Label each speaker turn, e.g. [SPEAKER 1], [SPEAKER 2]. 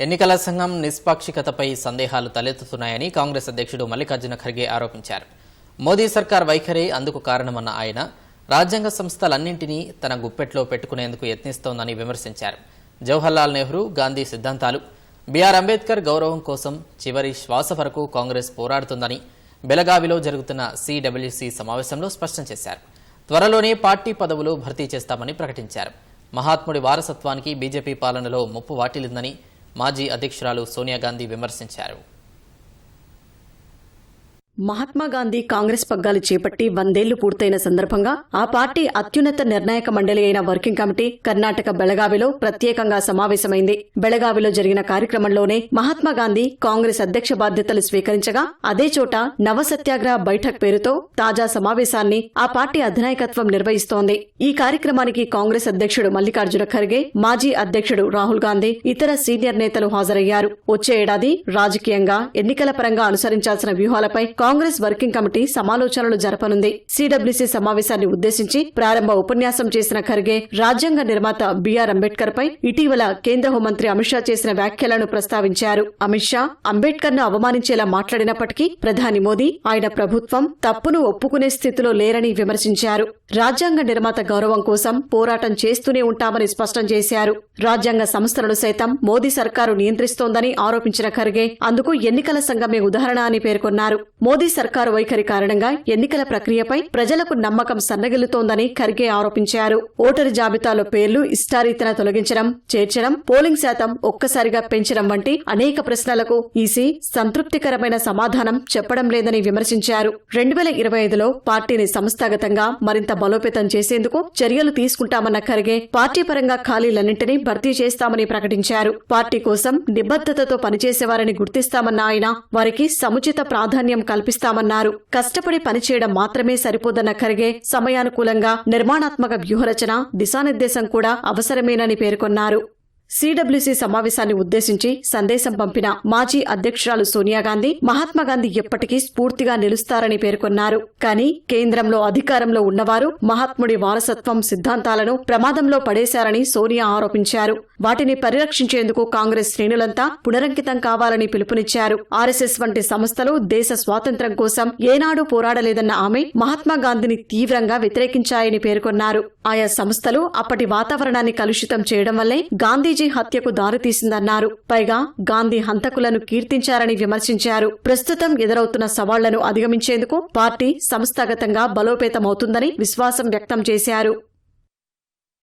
[SPEAKER 1] ఎన్నికల సంఘం నిష్పాక్షికతపై సందేహాలు తలెత్తుతున్నాయని కాంగ్రెస్ అధ్యక్షుడు మల్లికార్జున ఖర్గే ఆరోపించారు. మోదీ సర్కార్ వైఖరే అందుకు కారణమన్న ఆయన రాజ్యాంగ సంస్థలన్నింటినీ తన గుప్పెట్లో పెట్టుకునేందుకు యత్నిస్తోందని విమర్శించారు. జవహర్లాల్ నెహ్రూ గాంధీ సిద్ధాంతాలు. బీఆర్ అంబేద్కర్ గౌరవం కోసం చివరి శ్వాస వరకు కాంగ్రెస్ పోరాడుతుందని బెలగావిలో జరుగుతున్న సిడబ్ల్యూసీ సమావేశంలో స్పష్టం చేశారు. త్వరలోనే పార్టీ పదవులు భర్తీ చేస్తామని ప్రకటించారు. మహాత్ముడి వారసత్వానికి బీజేపీ పాలనలో ముప్పు వాటిల్లిందని మాజీ అధ్యక్షురాలు సోనియా గాంధీ విమర్శించారు.
[SPEAKER 2] మహాత్మాగాంధీ కాంగ్రెస్ పగ్గాలు చేపట్టి వందేళ్ళు పూర్తయిన సందర్భంగా ఆ పార్టీ అత్యున్నత నిర్ణాయక మండలి అయిన వర్కింగ్ కమిటీ కర్ణాటక బెళగావిలో ప్రత్యేకంగా సమావేశమైంది. బెళగావిలో జరిగిన కార్యక్రమంలోనే మహాత్మాగాంధీ కాంగ్రెస్ అధ్యక్ష బాధ్యతలు స్వీకరించగా అదే చోట నవ సత్యాగ్రహ బైఠక్ పేరుతో తాజా సమావేశాన్ని ఆ పార్టీ అధినాయకత్వం నిర్వహిస్తోంది. ఈ కార్యక్రమానికి కాంగ్రెస్ అధ్యక్షుడు మల్లికార్జున ఖర్గే మాజీ అధ్యక్షుడు రాహుల్ గాంధీ ఇతర సీనియర్ నేతలు హాజరయ్యారు. వచ్చే ఏడాది రాజకీయంగా ఎన్నికల పరంగా అనుసరించాల్సిన వ్యూహాలపై కాంగ్రెస్ వర్కింగ్ కమిటీ సమాలోచనలు జరపనుంది. సిడబ్ల్యూసీ సమావేశాన్ని ఉద్దేశించి ప్రారంభ ఉపన్యాసం చేసిన ఖర్గే రాజ్యాంగ నిర్మాత బిఆర్ అంబేద్కర్ పై ఇటీవల కేంద్ర హోంమంత్రి అమిత్ షా చేసిన వ్యాఖ్యలను ప్రస్తావించారు. అమిత్ షా అంబేద్కర్ను అవమానించేలా మాట్లాడినప్పటికీ ప్రధాని మోదీ ఆయన ప్రభుత్వం తప్పును ఒప్పుకునే స్థితిలో లేరని విమర్శించారు. రాజ్యాంగ నిర్మాత గౌరవం కోసం పోరాటం చేస్తూనే ఉంటామని స్పష్టం చేశారు. రాజ్యాంగ సంస్థలను సైతం మోదీ సర్కారు నియంత్రిస్తోందని ఆరోపించిన ఖర్గే అందుకు ఎన్నికల సంఘమే ఉదాహరణ అని పేర్కొన్నారు. మోదీ మోదీ సర్కారు వైఖరి కారణంగా ఎన్నికల ప్రక్రియపై ప్రజలకు నమ్మకం సన్నగిల్లుతోందని ఖర్గే ఆరోపించారు. ఓటరు జాబితాలో పేర్లు ఇష్టారీతన తొలగించడం చేర్చడం పోలింగ్ శాతం ఒక్కసారిగా పెంచడం వంటి అనేక ప్రశ్నలకు ఈసీ సంతృప్తికరమైన సమాధానం చెప్పడం లేదని విమర్శించారు. రెండు వేల ఇరవై ఐదులో పార్టీని సంస్థాగతంగా మరింత బలోపేతం చేసేందుకు చర్యలు తీసుకుంటామన్న ఖర్గే పార్టీ పరంగా ఖాళీలన్నింటినీ భర్తీ చేస్తామని ప్రకటించారు. పార్టీ కోసం నిబద్దతతో పనిచేసేవారని గుర్తిస్తామన్న ఆయన వారికి సముచిత ప్రాధాన్యం కల్పిస్తామన్నారు. కష్టపడి పనిచేయడం మాత్రమే సరిపోదన్న ఖర్గే సమయానుకూలంగా నిర్మాణాత్మక వ్యూహరచన దిశానిర్దేశం కూడా అవసరమేనని పేర్కొన్నారు. సిడబ్ల్యూసీ సమావేశాన్ని ఉద్దేశించి సందేశం పంపిన మాజీ అధ్యక్షురాలు సోనియాగాంధీ మహాత్మాగాంధీ మహాత్మా గాంధీ ఎప్పటికీ స్ఫూర్తిగా నిలుస్తారని పేర్కొన్నారు. కానీ కేంద్రంలో అధికారంలో ఉన్నవారు మహాత్ముడి వారసత్వం సిద్ధాంతాలను ప్రమాదంలో పడేశారని సోనియా ఆరోపించారు. వాటిని పరిరక్షించేందుకు కాంగ్రెస్ శ్రేణులంతా పునరంకితం కావాలని పిలుపునిచ్చారు. ఆర్ఎస్ఎస్ వంటి సంస్థలు దేశ స్వాతంత్ర్యం కోసం ఏనాడు పోరాడలేదన్న ఆమె మహాత్మా గాంధీని తీవ్రంగా వ్యతిరేకించాయని పేర్కొన్నారు. ఆయా సంస్థలు అప్పటి వాతావరణాన్ని కలుషితం చేయడం వల్లే గాంధీజీ హత్యకు దారితీసిందన్నారు. పైగా గాంధీ హంతకులను కీర్తించారని విమర్శించారు. ప్రస్తుతం ఎదురవుతున్న సవాళ్ళను అధిగమించేందుకు పార్టీ సంస్థాగతంగా బలోపేతమవుతుందని విశ్వాసం వ్యక్తం చేశారు.